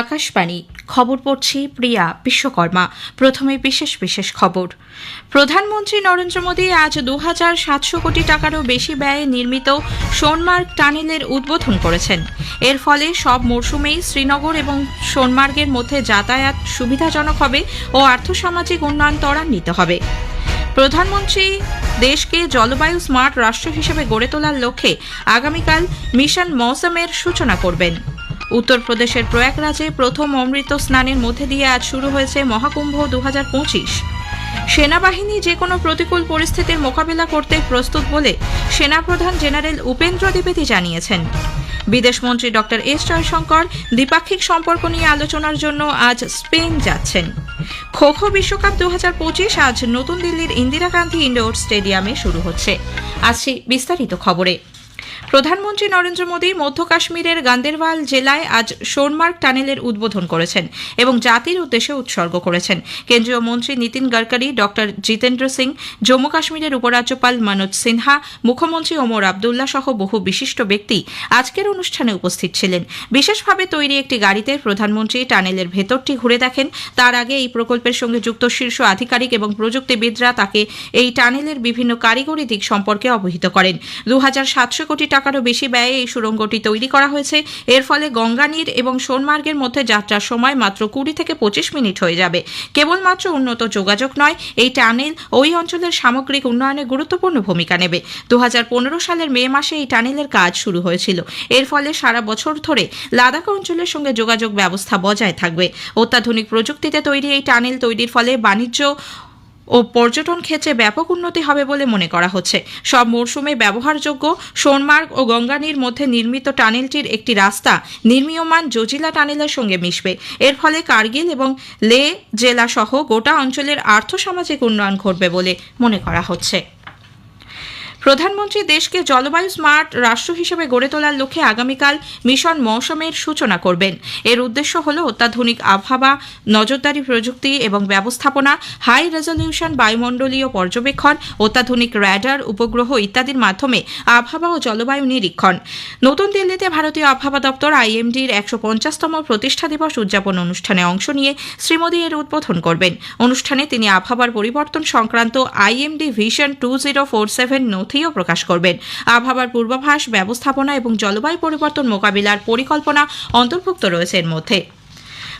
আকাশবাণী। খবর পড়ছি প্রিয়া বিশ্বকর্মা। প্রথমে বিশেষ বিশেষ খবর। প্রধানমন্ত্রী নরেন্দ্র মোদী আজ দু হাজার সাতশো কোটি টাকারও বেশি ব্যয়ে নির্মিত সোনমার্গ টানেলের উদ্বোধন করেছেন। এর ফলে সব মরশুমেই শ্রীনগর এবং সোনমার্গের মধ্যে যাতায়াত সুবিধাজনক হবে ও আর্থসামাজিক উন্নয়ন ত্বরান্বিত হবে। প্রধানমন্ত্রী দেশকে জলবায়ু স্মার্ট রাষ্ট্র হিসেবে গড়ে তোলার লক্ষ্যে আগামীকাল মিশন মৌসুমের সূচনা করবেন। উত্তরপ্রদেশের প্রয়াগরাজে প্রথম অমৃত স্নানের মধ্যে দিয়ে আজ শুরু হয়েছে মহাকুম্ভ দু হাজার পঁচিশ। সেনাবাহিনী যে কোনো প্রতিকূল পরিস্থিতির মোকাবিলা করতে প্রস্তুত বলে সেনাপ্রধান জেনারেল উপেন্দ্র দ্বিবেদী জানিয়েছেন। বিদেশমন্ত্রী ডক্টর এস জয়শঙ্কর দ্বিপাক্ষিক সম্পর্ক নিয়ে আলোচনার জন্য আজ স্পেন যাচ্ছেন। খো খো বিশ্বকাপ দু হাজার পঁচিশ আজ নতুন দিল্লির ইন্দিরা গান্ধী ইন্ডোর স্টেডিয়ামে শুরু হচ্ছে। আসছি বিস্তারিত খবরে। প্রধানমন্ত্রী নরেন্দ্র মোদী মধ্য কাশ্মীরের গান্দেরবাল জেলায় আজ সোনমার্গ টানেলের উদ্বোধন করেছেন এবং জাতির উদ্দেশ্যে উৎসর্গ করেছেন। কেন্দ্রীয় মন্ত্রী নীতিন গডকরি, ডক্টর জিতেন্দ্র সিং, জম্মু কাশ্মীরের উপরাজ্যপাল মনোজ সিনহা, মুখ্যমন্ত্রী ওমর আবদুল্লাহ সহ বহু বিশিষ্ট ব্যক্তি আজকের অনুষ্ঠানে উপস্থিত ছিলেন। বিশেষভাবে তৈরি একটি গাড়িতে প্রধানমন্ত্রী টানেলের ভেতরটি ঘুরে দেখেন। তার আগে এই প্রকল্পের সঙ্গে যুক্ত শীর্ষ আধিকারিক এবং প্রযুক্তিবিদরা তাকে এই টানেলের বিভিন্ন কারিগরি দিক সম্পর্কে অবহিত করেন। দু কোটি টাকারও বেশি ব্যয়ে এই সুড়ঙ্গটি তৈরি করা হয়েছে। এর ফলে গঙ্গানীর এবং সোনমার্গের মধ্যে যাত্রার সময় মাত্র কুড়ি থেকে পঁচিশ মিনিট হয়ে যাবে। কেবলমাত্র উন্নত যোগাযোগ নয়, এই টানেল ওই অঞ্চলের সামগ্রিক উন্নয়নে গুরুত্বপূর্ণ ভূমিকা নেবে। দু হাজার পনেরো সালের মে মাসে এই টানেলের কাজ শুরু হয়েছিল। এর ফলে সারা বছর ধরে লাদাখ অঞ্চলের সঙ্গে যোগাযোগ ব্যবস্থা বজায় থাকবে। অত্যাধুনিক প্রযুক্তিতে তৈরি এই টানেল তৈরির ফলে বাণিজ্য ও পর্যটন ক্ষেত্রে ব্যাপক উন্নতি হবে বলে মনে করা হচ্ছে। সব মরশুমে ব্যবহারযোগ্য সোনমার্গ ও গঙ্গানীর মধ্যে নির্মিত টানেলটির একটি রাস্তা নির্মীয়মান জজিলা টানেলের সঙ্গে মিশবে। এর ফলে কার্গিল এবং লে জেলা সহ গোটা অঞ্চলের আর্থসামাজিক উন্নয়ন ঘটবে বলে মনে করা হচ্ছে। প্রধানমন্ত্রী দেশকে জলবায়ু স্মার্ট রাষ্ট্র হিসেবে গড়ে তোলার লক্ষ্যে আগামীকাল মিশন মৌসুমের সূচনা করবেন। এর উদ্দেশ্য হল অত্যাধুনিক আবহাওয়া, নজরদারি প্রযুক্তি এবং ব্যবস্থাপনা, হাই রেজলিউশন বায়ুমণ্ডলীয় পর্যবেক্ষণ, অত্যাধুনিক র্যাডার, উপগ্রহ ইত্যাদির মাধ্যমে আবহাওয়া ও জলবায়ু নিরীক্ষণ। নতুন দিল্লিতে ভারতীয় আবহাওয়া দপ্তর আইএমডির একশো পঞ্চাশতম প্রতিষ্ঠা দিবস উদযাপন অনুষ্ঠানে অংশ নিয়ে শ্রী মোদী এর উদ্বোধন করবেন। অনুষ্ঠানে তিনি আবহাওয়ার পরিবর্তন সংক্রান্ত IMD vision two zero four seven নথিও প্রকাশ করবেন। আবহাওয়ার পূর্বাভাস, ব্যবস্থাপনা এবং জলবায়ু পরিবর্তন মোকাবিলার পরিকল্পনা অন্তর্ভুক্ত রয়েছে এর মধ্যে।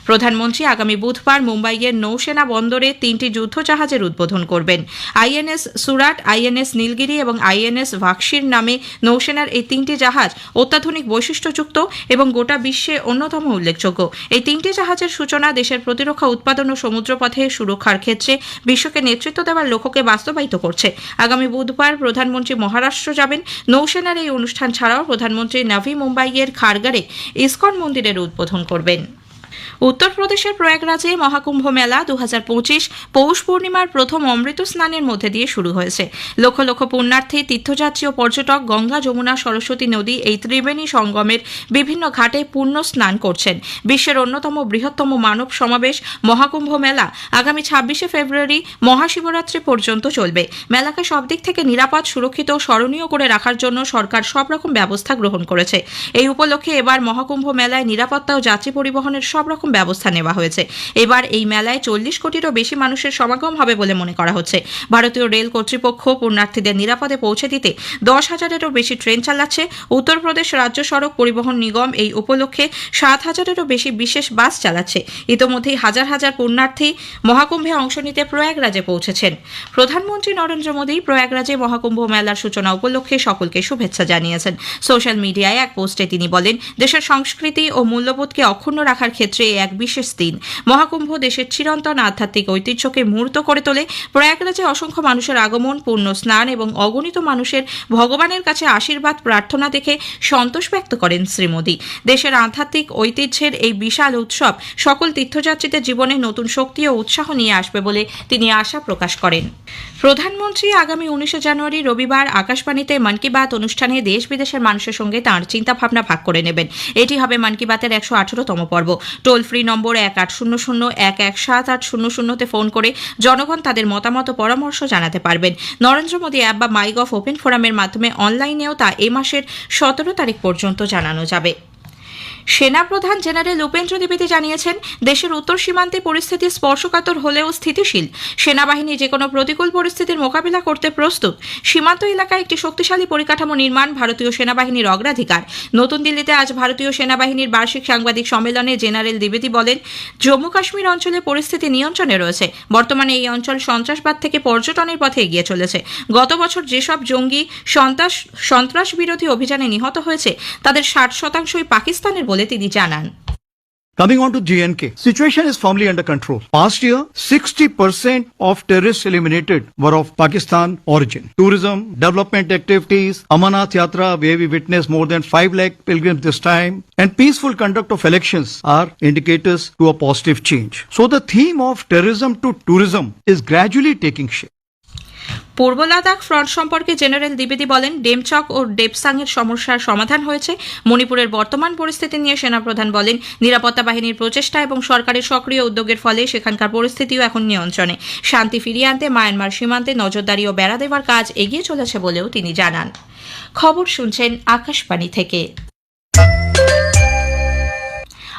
প্রধানমন্ত্রী আগামী বুধবার মুম্বাইয়ের নৌসেনা বন্দরে তিনটি যুদ্ধজাহাজের উদ্বোধন করবেন। আইএনএস সুরাট, আইএনএস নীলগিরি এবং আইএনএস ভাক্সির নামে নৌসেনার এই তিনটি জাহাজ অত্যাধুনিক বৈশিষ্ট্যযুক্ত এবং গোটা বিশ্বে অন্যতম উল্লেখযোগ্য। এই তিনটি জাহাজের সূচনা দেশের প্রতিরক্ষা, উৎপাদন ও সমুদ্রপথে সুরক্ষার ক্ষেত্রে বিশ্বকে নেতৃত্ব দেওয়ার লক্ষ্যকে বাস্তবায়িত করছে। আগামী বুধবার প্রধানমন্ত্রী মহারাষ্ট্র যাবেন। নৌসেনার এই অনুষ্ঠান ছাড়াও প্রধানমন্ত্রী নাভি মুম্বাইয়ের খারগারে ইসকন মন্দিরের উদ্বোধন করবেন। উত্তরপ্রদেশের প্রয়াগরাজে মহাকুম্ভ মেলা দু হাজার পঁচিশ পৌষ পূর্ণিমার প্রথম অমৃত স্নানের মধ্যে দিয়ে শুরু হয়েছে। লক্ষ লক্ষ পুণ্যার্থী, তীর্থযাত্রী ও পর্যটক গঙ্গা, যমুনা, সরস্বতী নদী এই ত্রিবেণী সঙ্গমের বিভিন্ন ঘাটে পূর্ণ স্নান করছেন। বিশ্বের অন্যতম বৃহত্তম মানব সমাবেশ মহাকুম্ভ মেলা আগামী ছাব্বিশে ফেব্রুয়ারি মহাশিবরাত্রি পর্যন্ত চলবে। মেলাকে সব দিক থেকে নিরাপদ, সুরক্ষিত ও স্মরণীয় করে রাখার জন্য সরকার সব রকম ব্যবস্থা গ্রহণ করেছে। এই উপলক্ষে এবার মহাকুম্ভ মেলায় নিরাপত্তা ও যাত্রী পরিবহনের সব রকম ব্যবস্থা নেওয়া হয়েছে। এবার এই মেলায় চল্লিশ কোটিরও বেশি মানুষের সমাগম হবে বলে মনে করা হচ্ছে। ভারতীয় রেল কর্তৃপক্ষ পুণ্যার্থীদের নিরাপদে পৌঁছে দিতে দশ হাজারেরও বেশি ট্রেন চালাচ্ছে। উত্তরপ্রদেশ রাজ্য সড়ক পরিবহন নিগম এই উপলক্ষে সাত হাজারেরও বেশি বিশেষ বাস চালাচ্ছে। ইতোমধ্যেই হাজার হাজার পুণ্যার্থী মহাকুম্ভে অংশ নিতে প্রয়াগরাজে পৌঁছেছেন। প্রধানমন্ত্রী নরেন্দ্র মোদী প্রয়াগরাজে মহাকুম্ভ মেলার সূচনা উপলক্ষে সকলকে শুভেচ্ছা জানিয়েছেন। সোশ্যাল মিডিয়ায় এক পোস্টে তিনি বলেন, দেশের সংস্কৃতি ও মূল্যবোধকে অক্ষুণ্ণ রাখার ক্ষেত্রে এক বিশেষ দিন। মহাকুম্ভ দেশের চিরন্তন আধ্যাত্মিক ঐতিহ্যকে মূর্ত করে তোলে। প্রয়াগরাজে অসংখ্য মানুষের আগমন, পূর্ণ স্নান এবং অগণিত মানুষের ভগবানের কাছে আশীর্বাদ প্রার্থনা দেখে সন্তোষ ব্যক্ত করেন শ্রী মোদী দেশের আধ্যাত্মিক ঐতিহ্যের এই বিশাল উৎসব সকল তীর্থযাত্রীদের জীবনে নতুন শক্তি ও উৎসাহ নিয়ে আসবে বলে তিনি আশা প্রকাশ করেন। প্রধানমন্ত্রী আগামী উনিশে জানুয়ারি রবিবার আকাশবাণীতে মন কি বাত অনুষ্ঠানে দেশ বিদেশের মানুষের সঙ্গে তাঁর চিন্তাভাবনা ভাগ করে নেবেন। এটি হবে মন কি বাতের একশো আঠারোতম পর্ব। টোল ফ্রি নম্বর এক আট শূন্য শূন্য এক এক সাত আট শূন্য শূন্যতে ফোন করে জনগণ তাদের মতামত পরামর্শ জানাতে পারবেন। নরেন্দ্র মোদী অ্যাপ বা মাইগভ ওপেন ফোরামের মাধ্যমে অনলাইনেও তা এ মাসের সতেরো তারিখ পর্যন্ত জানানো যাবে। সেনাপ্রধান জেনারেল উপেন্দ্র দ্বিবেদী জানিয়েছেন, দেশের উত্তর সীমান্তে পরিস্থিতি স্পর্শকাতর হলেও স্থিতিশীল। সেনাবাহিনী যে কোনো প্রতিকূল পরিস্থিতির মোকাবিলা করতে প্রস্তুত। সীমান্ত এলাকায় একটি শক্তিশালী পরিকাঠামো নির্মাণ ভারতীয় সেনাবাহিনীর অগ্রাধিকার। নতুন দিল্লিতে আজ ভারতীয় সেনাবাহিনীর বার্ষিক সাংবাদিক সম্মেলনে জেনারেল দ্বিবেদী বলেন, জম্মু কাশ্মীর অঞ্চলে পরিস্থিতি নিয়ন্ত্রণে রয়েছে। বর্তমানে এই অঞ্চল সন্ত্রাসবাদ থেকে পর্যটনের পথে এগিয়ে চলেছে। গত বছর যেসব জঙ্গি সন্ত্রাস সন্ত্রাস বিরোধী অভিযানে নিহত হয়েছে, তাদের ষাট শতাংশই পাকিস্তানের বলে তিনি জানান Coming on to JNK, situation is firmly under control. Past year, 60% of terrorists eliminated were of Pakistan origin. Tourism, development activities, Amarnath Yatra, where we witnessed more than 5 lakh pilgrims this time, and peaceful conduct of elections are indicators to a positive change. So the theme of terrorism to tourism is gradually taking shape. পূর্ব Ladakh front সম্পর্কে general দ্বিবেদী বলেন, ডেমচক ও ডেপসাং এর সমস্যার সমাধান হয়েছে। মণিপুরের বর্তমান পরিস্থিতি নিয়ে সেনাপ্রধান বলেন, নিরাপত্তা বাহিনীর প্রচেষ্টা এবং সরকারের সক্রিয় উদ্যোগের ফলে সেখানকার পরিস্থিতিও এখন নিয়ন্ত্রণে। শান্তি ফিরিয়ে আনতে মায়ানমার সীমান্তে নজরদারি ও বেড়া দেওয়ার কাজ এগিয়ে চলেছে বলেও তিনি জানান। খবর শুনছেন আকাশবাণী থেকে।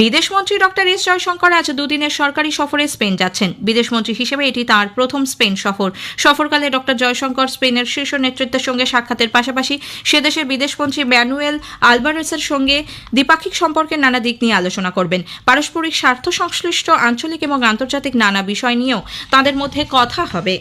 বিদেশমন্ত্রী ডক্টর এস জয়শঙ্কর আজ দুদিনের সরকারি সফরে স্পেন যাচ্ছেন। বিদেশমন্ত্রী হিসেবে এটি তাঁর প্রথম স্পেন সফর। সফরকালে ডক্টর জয়শঙ্কর স্পেনের শীর্ষ নেতৃত্বের সঙ্গে সাক্ষাতের পাশাপাশি সে দেশের বিদেশমন্ত্রী ম্যানুয়েল আলবারেসের সঙ্গে দ্বিপাক্ষিক সম্পর্কের নানা দিক নিয়ে আলোচনা করবেন। পারস্পরিক স্বার্থ সংশ্লিষ্ট আঞ্চলিক এবং আন্তর্জাতিক নানা বিষয় নিয়েও তাঁদের মধ্যে কথা হবে।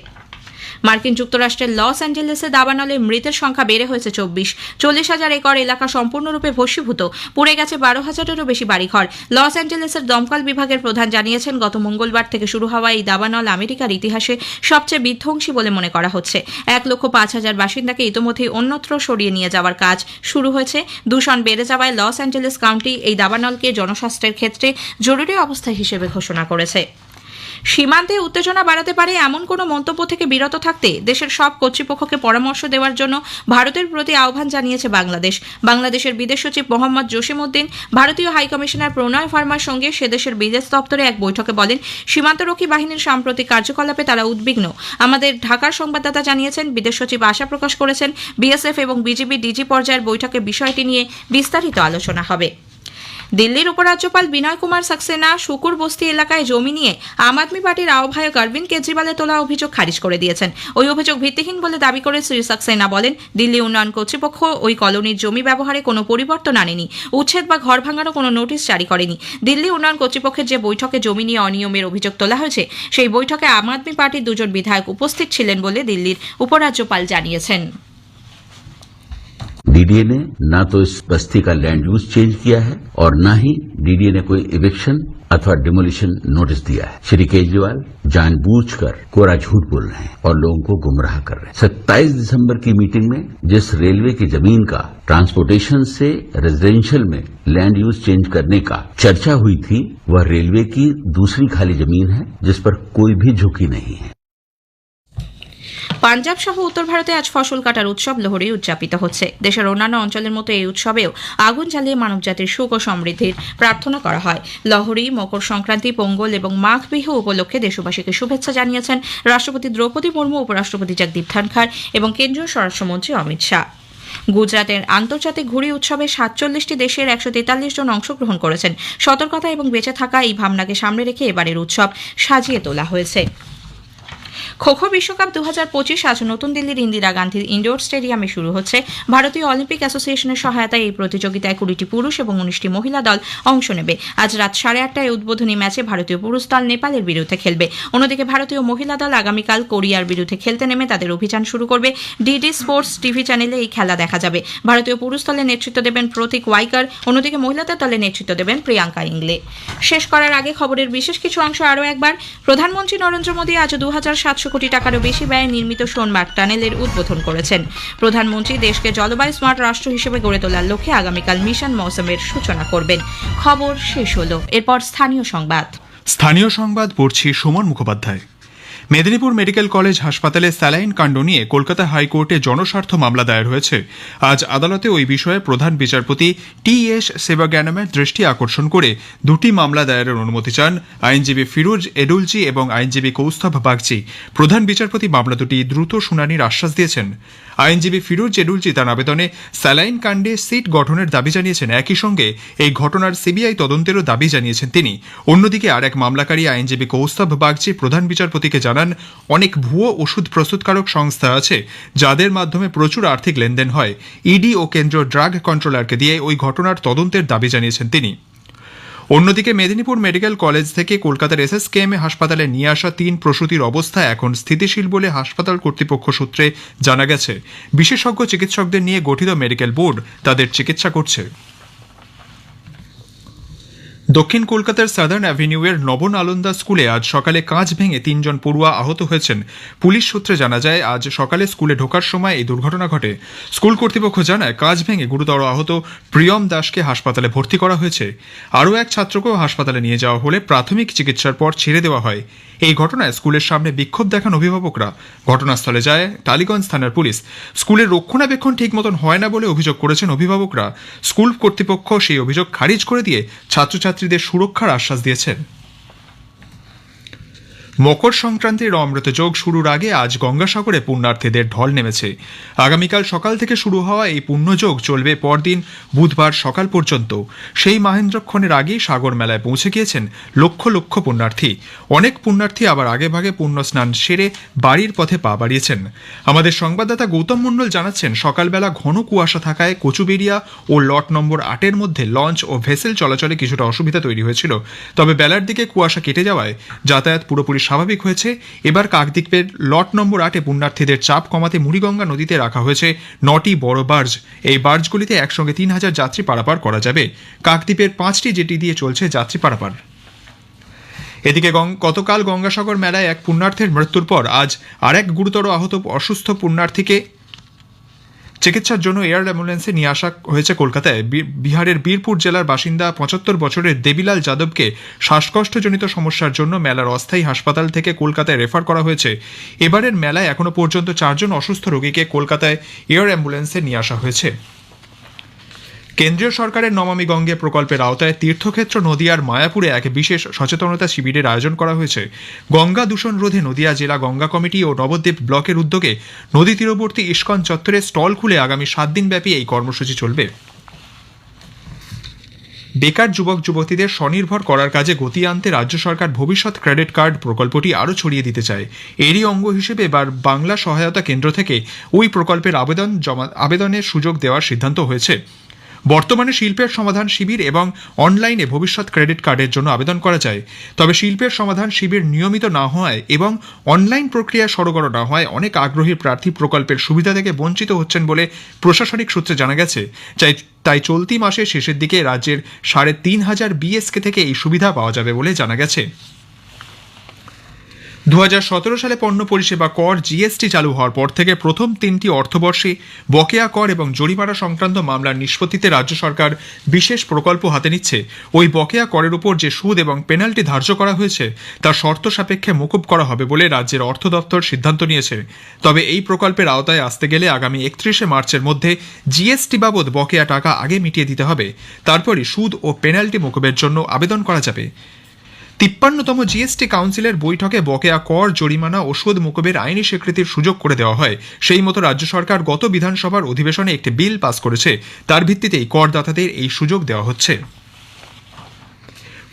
মার্কিন যুক্তরাষ্ট্রের লস অ্যাঞ্জেলেসে দাবানলে মৃতের সংখ্যা বেড়ে হয়েছে চব্বিশ। চল্লিশ হাজার একর এলাকা সম্পূর্ণরূপে ভস্মীভূত। পুড়ে গেছে বারো হাজারেরও বেশি বাড়িঘর। লস অ্যাঞ্জেলেসের দমকল বিভাগের প্রধান জানিয়েছেন, গত মঙ্গলবার থেকে শুরু হওয়া এই দাবানল আমেরিকার ইতিহাসে সবচেয়ে বিধ্বংসী বলে মনে করা হচ্ছে। এক লক্ষ পাঁচ হাজার বাসিন্দাকে ইতোমধ্যেই অন্যত্র সরিয়ে নিয়ে যাওয়ার কাজ শুরু হয়েছে। দূষণ বেড়ে যাওয়ায় লস অ্যাঞ্জেলেস কাউন্টি এই দাবানলকে জনস্বাস্থ্যের ক্ষেত্রে জরুরি অবস্থা হিসেবে ঘোষণা করেছে। সীমান্তে উত্তেজনা বাড়াতে পারে এমন কোনো মন্তব্য থেকে বিরত থাকতে দেশের সব কর্তৃপক্ষকে পরামর্শ দেওয়ার জন্য ভারতের প্রতি আহ্বান জানিয়েছে বাংলাদেশ। বাংলাদেশের বিদেশ সচিব মোহাম্মদ জসিমউদ্দিন ভারতীয় হাইকমিশনার প্রণয় ভার্মার সঙ্গে সে দেশের বিদেশ দপ্তরে এক বৈঠকে বলেন, সীমান্তরক্ষী বাহিনীর সাম্প্রতিক কার্যকলাপে তারা উদ্বিগ্ন। আমাদের ঢাকার সংবাদদাতা জানিয়েছেন, বিদেশ সচিব আশা প্রকাশ করেছেন, বিএসএফ এবং বিজিবি ডিজি পর্যায়ের বৈঠকে বিষয়টি নিয়ে বিস্তারিত আলোচনা হবে। দিল্লির উপরাজ্যপাল বিনয় কুমার সাক্সেনা শুকুর বস্তি এলাকায় জমি নিয়ে আম আদমি পার্টির আহ্বায়ক অরবিন্দ কেজরিওয়ালের তোলা অভিযোগ খারিজ করে দিয়েছেন। ওই অভিযোগ ভিত্তিহীন বলে দাবি করে শ্রী সাক্সেনা বলেন, দিল্লি উন্নয়ন কর্তৃপক্ষ ওই কলোনির জমি ব্যবহারে কোনো পরিবর্তন আনেনি। উচ্ছেদ বা ঘর ভাঙারও কোনো নোটিশ জারি করেনি। দিল্লি উন্নয়ন কর্তৃপক্ষের যে বৈঠকে জমি নিয়ে অনিয়মের অভিযোগ তোলা হয়েছে, সেই বৈঠকে আম আদমি পার্টির দুজন বিধায়ক উপস্থিত ছিলেন বলে দিল্লির উপরাজ্যপাল জানিয়েছেন। डीडीए ने न तो इस बस्ती का लैंड यूज़ चेंज किया है और न ही डीडीए ने कोई इविक्शन अथवा डिमोलिशन नोटिस दिया है। श्री केजरीवाल जानबूझकर कोरा झूठ बोल रहे हैं और लोगों को गुमराह कर रहे हैं। सत्ताईस दिसंबर की मीटिंग में जिस रेलवे की ज़मीन का ट्रांसपोर्टेशन से रेजिडेंशियल में लैंड यूज़ चेंज करने का चर्चा हुई थी, वह रेलवे की दूसरी खाली ज़मीन है, जिस पर कोई भी झुकी नहीं है। পাঞ্জাব সহ উত্তর ভারতে আজ ফসল কাটার উৎসব লোহড়ি উদযাপিত হচ্ছে। দেশের অন্যান্য অঞ্চলের মতো এই উৎসবেও আগুন জ্বালিয়ে মানবজাতির সুখ ও সমৃদ্ধির প্রার্থনা করা হয়। লহড়ি মকর সংক্রান্তি, পোঙ্গল এবং মাঘ বিহু উপলক্ষে দেশবাসীকে শুভেচ্ছা জানিয়েছেন রাষ্ট্রপতি দ্রৌপদী মুর্মু, উপরাষ্ট্রপতি জগদীপ ধনখড় এবং কেন্দ্রীয় স্বরাষ্ট্রমন্ত্রী অমিত শাহ। গুজরাটের আন্তর্জাতিক ঘুড়ি উৎসবে সাতচল্লিশটি দেশের একশো তেতাল্লিশ জন অংশগ্রহণ করেছেন। সতর্কতা এবং বেঁচে থাকা এই ভাবনাকে সামনে রেখে এবারের উৎসব সাজিয়ে তোলা হয়েছে। খোখো বিশ্বকাপ দু হাজার পঁচিশ আজ নতুন দিল্লির ইন্দিরা গান্ধী ইনডোর স্টেডিয়ামে শুরু হচ্ছে। ভারতীয় অলিম্পিক অ্যাসোসিয়েশনের সহায়তায় এই প্রতিযোগিতায় কুড়িটি পুরুষ এবং উনিশটি মহিলা দল অংশ নেবে। আজ রাত সাড়ে আটটায় উদ্বোধনী ম্যাচে ভারতীয় পুরুষ দল নেপালের বিরুদ্ধে খেলবে। অন্যদিকে ভারতীয় মহিলা দল আগামীকাল কোরিয়ার বিরুদ্ধে খেলতে নেমে তাদের অভিযান শুরু করবে। ডিডি স্পোর্টস টিভি চ্যানেলে এই খেলা দেখা যাবে। ভারতীয় পুরুষ দলের নেতৃত্ব দেবেন প্রতীক ওয়াইকার, অন্যদিকে মহিলাদের দলের নেতৃত্ব দেবেন প্রিয়াঙ্কা ইংলে। শেষ করার আগে খবরের বিশেষ কিছু অংশ আরও একবার। প্রধানমন্ত্রী নরেন্দ্র মোদী আজ দু হাজার সাতশো কোটি টাকারও বেশি ব্যয়ে নির্মিত সোনমার্গ টানেলের উদ্বোধন করেছেন। প্রধানমন্ত্রী দেশকে জলবায়ু স্মার্ট রাষ্ট্র হিসেবে গড়ে তোলার লক্ষ্যে আগামীকাল মিশন মৌসুমের সূচনা করবেন। খবর শেষ হলো। এরপর স্থানীয় সংবাদ। স্থানীয় সংবাদ পড়ছি সুমন মুখোপাধ্যায়। মেদিনীপুর মেডিকেল কলেজ হাসপাতালে স্যালাইন কাণ্ড নিয়ে কলকাতা হাইকোর্টে জনস্বার্থ মামলা দায়ের হয়েছে। আজ আদালতে ওই বিষয়ে প্রধান বিচারপতি টি এস সেবাজ্ঞানমের দৃষ্টি আকর্ষণ করে দুটি মামলা দায়েরের অনুমতি চান। আইনজীবী ফিরোজ এডুলজি এবং আইনজীবী কৌস্তভ বাগচি। প্রধান বিচারপতি মামলা দুটি দ্রুত শুনানির আশ্বাস দিয়েছেন। আইনজীবী ফিরোজ এডুলজি তার আবেদনে স্যালাইন কাণ্ডে সিট গঠনের দাবি জানিয়েছেন। একই সঙ্গে এই ঘটনার সিবিআই তদন্তেরও দাবি জানিয়েছেন তিনি। অন্যদিকে আর এক মামলাকারী আইনজীবী কৌস্তভ বাগচি প্রধান বিচারপতিকে জানান অনেক ভুয়ো ওষুধ প্রস্তুতকারক সংস্থা আছে, যাদের মাধ্যমে প্রচুর আর্থিক লেনদেন হয়। ইডি ও কেন্দ্রীয় ড্রাগ কন্ট্রোলারকে দিয়ে ওই ঘটনার তদন্তের দাবি জানিয়েছেন তিনি। অন্যদিকে মেদিনীপুর মেডিকেল কলেজ থেকে কলকাতার এস এসএসকেএমএ হাসপাতালে নিয়ে আসা তিন প্রসূতির অবস্থা এখন স্থিতিশীল বলে হাসপাতাল কর্তৃপক্ষ সূত্রে জানা গেছে। বিশেষজ্ঞ চিকিৎসকদের নিয়ে গঠিত মেডিকেল বোর্ড তাদের চিকিৎসা করছে। দক্ষিণ কলকাতার সাদার্ন অ্যাভিনিউয়ের নবন আলন্দা স্কুলে আজ সকালে কাঁচ ভেঙে তিনজন পড়ুয়া আহত হয়েছেন। পুলিশ সূত্রে জানা যায়, আজ সকালে স্কুলে ঢোকার সময় এই দুর্ঘটনা ঘটে। স্কুল কর্তৃপক্ষ জানায়, কাঁচ ভেঙে গুরুতর আহত প্রিয়ম দাসকে হাসপাতালে ভর্তি করা হয়েছে। আরও এক ছাত্রকেও হাসপাতালে নিয়ে যাওয়া হলে প্রাথমিক চিকিৎসার পর ছেড়ে দেওয়া হয়। এই ঘটনায় স্কুলের সামনে বিক্ষোভ দেখান অভিভাবকরা। ঘটনাস্থলে যায় টালিগঞ্জ থানার পুলিশ। স্কুলের রক্ষণাবেক্ষণ ঠিক মতন হয় না বলে অভিযোগ করেছেন অভিভাবকরা। স্কুল কর্তৃপক্ষ সেই অভিযোগ খারিজ করে দিয়ে ছাত্রছাত্রীদের সুরক্ষার আশ্বাস দিয়েছেন। মকর সংক্রান্তির অমৃত যোগ শুরুর আগে আজ গঙ্গাসাগরে পুণ্যার্থীদের ঢল নেমেছে। আগামীকাল সকাল থেকে শুরু হওয়া এই পুণ্যযোগ চলবে পরদিন বুধবার সকাল পর্যন্ত। সেই মাহেন্দ্রক্ষণের আগেই সাগর মেলায় পৌঁছে গিয়েছেন লক্ষ লক্ষ পুণ্যার্থী। অনেক পুণ্যার্থী আবার আগে ভাগে পুণ্য স্নান সেরে বাড়ির পথে পা বাড়িয়েছেন। আমাদের সংবাদদাতা গৌতম মণ্ডল জানাচ্ছেন, সকালবেলা ঘন কুয়াশা থাকায় কচুবেরিয়া ও লট নম্বর আটের মধ্যে লঞ্চ ও ভেসেল চলাচলে কিছুটা অসুবিধা তৈরি হয়েছিল। তবে বেলার দিকে কুয়াশা কেটে যাওয়ায় যাতায়াত পুরোপুরি স্বাভাবিক হয়েছে। এবার কাকদ্বীপের লট নম্বর আটে পুণ্যার্থীদের চাপ কমাতে মুড়িগঙ্গা নদীতে রাখা হয়েছে নটি বড় বার্জ। এই বার্জগুলিতে একসঙ্গে তিন হাজার যাত্রী পারাপার করা যাবে। কাকদ্বীপের পাঁচটি জেটি দিয়ে চলছে যাত্রী পারাপার। এদিকে গতকাল গঙ্গাসাগর মেলায় এক পুণ্যার্থীর মৃত্যুর পর আজ আরেক গুরুতর আহত অসুস্থ পুণ্যার্থীকে চিকিৎসার জন্য এয়ার অ্যাম্বুলেন্সে নিয়ে আসা হয়েছে কলকাতায়। বিহারের বীরপুর জেলার বাসিন্দা পঁচাত্তর বছরের দেবীলাল যাদবকে শ্বাসকষ্টজনিত সমস্যার জন্য মেলার অস্থায়ী হাসপাতাল থেকে কলকাতায় রেফার করা হয়েছে। এবারের মেলায় এখনও পর্যন্ত চারজন অসুস্থ রোগীকে কলকাতায় এয়ার অ্যাম্বুলেন্সে নিয়ে আসা হয়েছে। কেন্দ্রীয় সরকারের নমামি গঙ্গে প্রকল্পের আওতায় তীর্থক্ষেত্র নদিয়ার মায়াপুরে এক বিশেষ সচেতনতা শিবিরের আয়োজন করা হয়েছে। গঙ্গা দূষণ রোধে নদিয়া জেলা গঙ্গা কমিটি ও নবদ্বীপ ব্লকের উদ্যোগে নদী তীরবর্তী ইস্কন চত্বরে স্টল খুলে আগামী সাত দিনব্যাপী এই কর্মসূচি চলবে। বেকার যুবক যুবতীদের স্বনির্ভর করার কাজে গতি আনতে রাজ্য সরকার ভবিষ্যৎ ক্রেডিট কার্ড প্রকল্পটি আরও ছড়িয়ে দিতে চায়। এরই অঙ্গ হিসেবে এবার বাংলা সহায়তা কেন্দ্র থেকে ওই প্রকল্পের আবেদন জমা আবেদনের সুযোগ দেওয়ার সিদ্ধান্ত হয়েছে। বর্তমানে শিল্পের সমাধান শিবির এবং অনলাইনে ভবিষ্যৎ ক্রেডিট কার্ডের জন্য আবেদন করা যায়। তবে শিল্পের সমাধান শিবির নিয়মিত না হওয়ায় এবং অনলাইন প্রক্রিয়া সরগর না হওয়ায় অনেক আগ্রহী প্রার্থী প্রকল্পের সুবিধা থেকে বঞ্চিত হচ্ছেন বলে প্রশাসনিক সূত্রে জানা গেছে। চাই, তাই চলতি মাসের শেষের দিকে রাজ্যের সাড়ে তিন হাজার বিএসকে থেকে এই সুবিধা পাওয়া যাবে বলে জানা গেছে। দু হাজার সতেরো সালে পণ্য পরিষেবা কর জিএসটি চালু হওয়ার পর থেকে প্রথম তিনটি অর্থবর্ষে বকেয়া কর এবং জরিমানা সংক্রান্ত মামলার নিষ্পত্তিতে রাজ্য সরকার বিশেষ প্রকল্প হাতে নিচ্ছে। ওই বকেয়া করের উপর যে সুদ এবং পেনাল্টি ধার্য করা হয়েছে তা শর্ত সাপেক্ষে মকুব করা হবে বলে রাজ্যের অর্থ দপ্তর সিদ্ধান্ত নিয়েছে। তবে এই প্রকল্পের আওতায় আসতে গেলে আগামী একত্রিশে মার্চের মধ্যে জিএসটি বাবদ বকেয়া টাকা আগে মিটিয়ে দিতে হবে। তারপরই সুদ ও পেনাল্টি মকুবের জন্য আবেদন করা যাবে। তিপ্পান্নতম জিএসটি কাউন্সিলের বৈঠকে বকেয়া কর, জরিমানা, ওষুধ, মোকবের আইনি স্বীকৃতির সুযোগ করে দেওয়া হয়। সেই মতো রাজ্য সরকার গত বিধানসভার অধিবেশনে একটি বিল পাস করেছে। তার ভিত্তিতেই করদাতাদের এই সুযোগ দেওয়া হচ্ছে।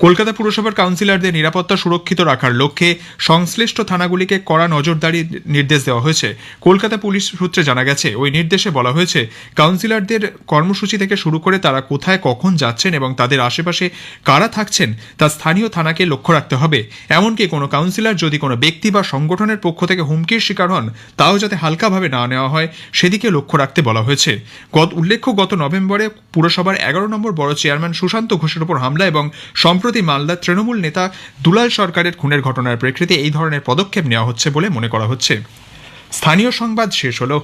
কলকাতা পুরসভার কাউন্সিলরদের নিরাপত্তা সুরক্ষিত রাখার লক্ষ্যে সংশ্লিষ্ট থানাগুলিকে কড়া নজরদারি নির্দেশ দেওয়া হয়েছে। কলকাতা পুলিশ সূত্রে জানা গেছে, ওই নির্দেশে বলা হয়েছে, কাউন্সিলরদের কর্মসূচি থেকে শুরু করে তারা কোথায় কখন যাচ্ছেন এবং তাদের আশেপাশে কারা থাকছেন তা স্থানীয় থানাকে লক্ষ্য রাখতে হবে। এমনকি কোনো কাউন্সিলর যদি কোনো ব্যক্তি বা সংগঠনের পক্ষ থেকে হুমকির শিকার হন, তাও যাতে হালকাভাবে না নেওয়া হয়, সেদিকে লক্ষ্য রাখতে বলা হয়েছে। গত উল্লেখ্য, গত নভেম্বরে পুরসভার এগারো নম্বর বড় চেয়ারম্যান সুশান্ত ঘোষের উপর হামলা এবং সম্প্রতি মালদার তৃণমূল নেতা দুলাল সরকারের খুনের ঘটনার প্রেক্ষিতে এই ধরনের পদক্ষেপ নেওয়া হচ্ছে বলে মনে করা হচ্ছে। স্থানীয় সংবাদ শেষ হলো।